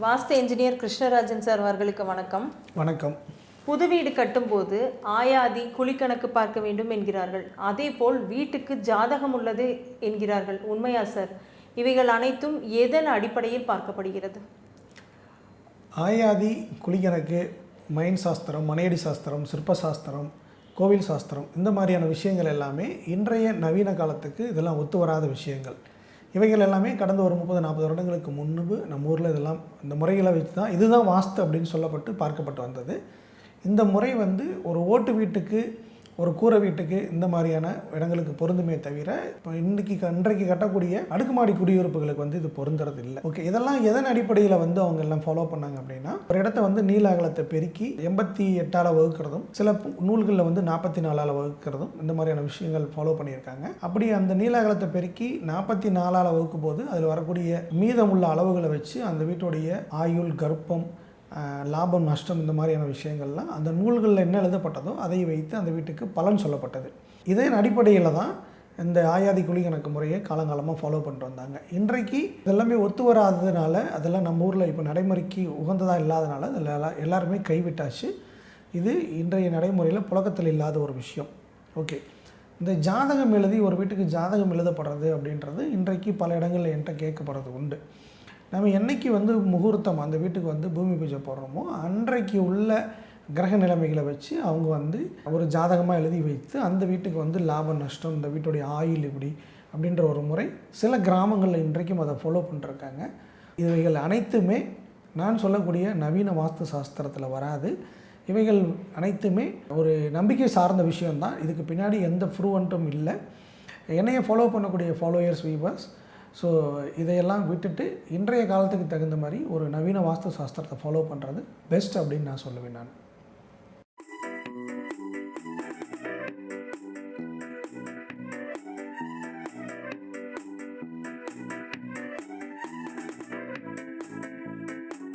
வாஸ்து engineer Krishnarajan sir அவர்களுக்கு வணக்கம். வணக்கம். புது வீடு கட்டும்போது ஆயாதி குழிக்கணக்கு பார்க்க வேண்டும் என்கிறார்கள். அதேபோல் வீட்டுக்கு ஜாதகம் உள்ளது என்கிறார்கள். உண்மையா சார் இவைகள் அனைத்தும் எதன் அடிப்படையில் பார்க்கப்படுகிறது? ஆயாதி குளிக்கணக்கு மைன் சாஸ்திரம் மனையடி சாஸ்திரம் சிற்ப சாஸ்திரம் கோவில் சாஸ்திரம் இந்த மாதிரியான விஷயங்கள் எல்லாமே இன்றைய நவீன காலத்துக்கு இதெல்லாம் ஒத்து வராத விஷயங்கள். இவைகள் எல்லாமே கடந்த ஒரு முப்பது நாற்பது வருடங்களுக்கு முன்பு நம்ம ஊரில் இதெல்லாம் இந்த முறைகளை வச்சு தான் இதுதான் வாஸ்து அப்படின்னு சொல்லப்பட்டு பார்க்கப்பட்டு வந்தது. இந்த முறை வந்து ஒரு ஓட்டு வீட்டுக்கு ஒரு கூரை வீட்டுக்கு இந்த மாதிரியான இடங்களுக்கு பொருந்துமே தவிர இப்போ இன்றைக்கி இன்றைக்கு கட்டக்கூடிய அடுக்குமாடி குடியிருப்புகளுக்கு வந்து இது பொருந்துறது இல்லை ஓகே இதெல்லாம் எதன் அடிப்படையில் வந்து அவங்க எல்லாம் ஃபாலோ பண்ணாங்க அப்படின்னா ஒரு இடத்த வந்து நீல அகலத்தை பெருக்கி எண்பத்தி எட்டால் வகுக்கிறதும் சில நூல்களில் வந்து நாற்பத்தி நாலால் வகுக்கிறதும் இந்த மாதிரியான விஷயங்கள் ஃபாலோ பண்ணியிருக்காங்க. அப்படி அந்த நீல அகலத்தை பெருக்கி நாற்பத்தி நாலால் வகுக்கும் போது அதில் வரக்கூடிய மீதமுள்ள அளவுகளை வச்சு அந்த வீட்டுடைய ஆயுள் கர்ப்பம் லாபம் நஷ்டம் இந்த மாதிரியான விஷயங்கள்லாம் அந்த நூல்களில் என்ன எழுதப்பட்டதோ அதை வைத்து அந்த வீட்டுக்கு பலன் சொல்லப்பட்டது. இதன் அடிப்படையில் தான் இந்த ஆயாதி குழி கணக்கு முறையை காலங்காலமாக ஃபாலோ பண்ணிட்டு வந்தாங்க. இன்றைக்கு இதெல்லாமே ஒத்து வராததுனால அதெல்லாம் நம்ம ஊரில் இப்போ நடைமுறைக்கு உகந்ததாக இல்லாதனால அதில் எல்லா- எல்லாருமே கைவிட்டாச்சு. இது இன்றைய நடைமுறையில் புழக்கத்தில் இல்லாத ஒரு விஷயம். ஓகே. இந்த ஜாதகம் எழுதி ஒரு வீட்டுக்கு ஜாதகம் எழுதப்படுறது அப்படின்றது இன்றைக்கு பல இடங்களில் என்கிட்ட கேட்கப்படுறது உண்டு. நம்ம என்னைக்கு வந்து முகூர்த்தம் அந்த வீட்டுக்கு வந்து பூமி பூஜை போடுறோமோ அன்றைக்கு உள்ள கிரக நிலைமைகளை வச்சு அவங்க வந்து ஒரு ஜாதகமாக எழுதி வைத்து அந்த வீட்டுக்கு வந்து லாப நஷ்டம் இந்த வீட்டுடைய ஆயுள் இப்படி அப்படின்ற ஒரு முறை சில கிராமங்களில் இன்றைக்கும் அதை ஃபாலோ பண்ணிருக்காங்க. இவைகள் அனைத்துமே நான் சொல்லக்கூடிய நவீன வாஸ்து சாஸ்திரத்தில் வராது. இவைகள் அனைத்துமே ஒரு நம்பிக்கை சார்ந்த விஷயம்தான். இதுக்கு பின்னாடி எந்த ஃப்ரூவன்ட்டும் இல்லை. என்னையை ஃபாலோ பண்ணக்கூடிய ஃபாலோயர்ஸ் வீவர்ஸ் ஸோ இதையெல்லாம் விட்டுட்டு இன்றைய காலத்துக்கு தகுந்த மாதிரி ஒரு நவீன வாஸ்து சாஸ்திரத்தை ஃபாலோ பண்ணுறது பெஸ்ட் அப்படின்னு நான் சொல்லுவேன் நான்.